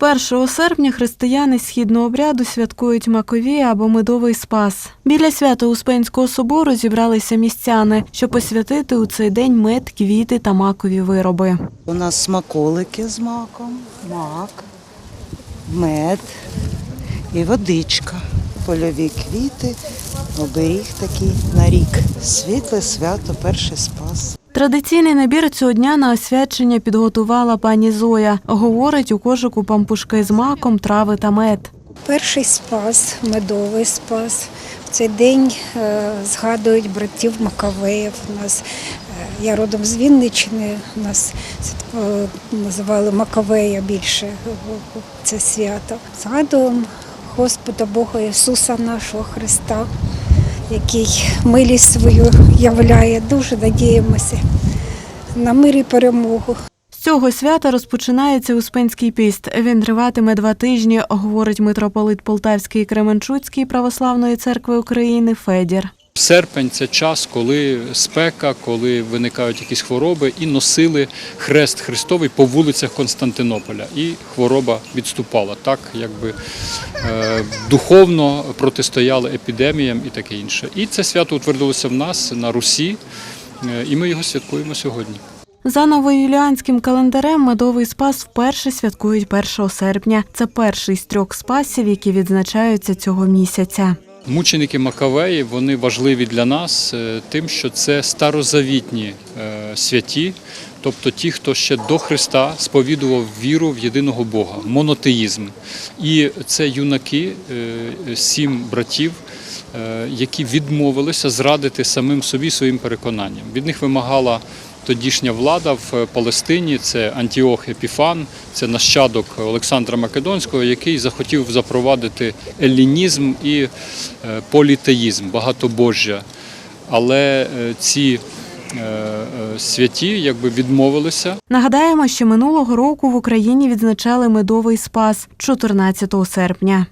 1 серпня християни східного обряду святкують Макові або Медовий Спас. Біля Свято-Успенського собору зібралися містяни, щоб посвятити у цей день мед, квіти та макові вироби. У нас смаколики з маком, мак, мед і водичка, польові квіти, оберіг такий на рік. Світле свято, перший спас. Традиційний набір цього дня на освячення підготувала пані Зоя. Говорить, у кошику пампушки з маком, трави та мед. Перший спас, медовий спас. В цей день е, згадують братів Макавеїв. Е, я родом з Вінниччини. У нас е, називали Макавея більше це свято. Згадуємо Господа Бога Ісуса нашого Христа, який милість свою являє. Дуже надіємося на мир і перемогу. З цього свята розпочинається Успенський піст. Він триватиме два тижні, говорить митрополит Полтавський і Кременчуцький православної церкви України Федір. Серпень це час, коли спека, коли виникають якісь хвороби, і носили хрест Христовий по вулицях Константинополя. І хвороба відступала. Так, якби е, духовно протистояли епідеміям і таке інше. І це свято утвердилося в нас на Русі, е, і ми його святкуємо сьогодні. За новоюліанським календарем медовий спас вперше святкують 1 серпня. Це перший з трьох спасів, які відзначаються цього місяця. Мученики Макавеї вони важливі для нас е, тим, що це старозавітні е, святі, тобто ті, хто ще до Христа сповідував віру в єдиного Бога, монотеїзм. І це юнаки, е, сім братів, які відмовилися зрадити самим собі своїм переконанням. Від них вимагала тодішня влада в Палестині, це Антіох Епіфан, це нащадок Олександра Македонського, який захотів запровадити елінізм і е, політеїзм, багатобожжя. Але е, ці е, святі якби відмовилися Нагадаємо, що минулого року в Україні відзначали медовий спас 14 серпня.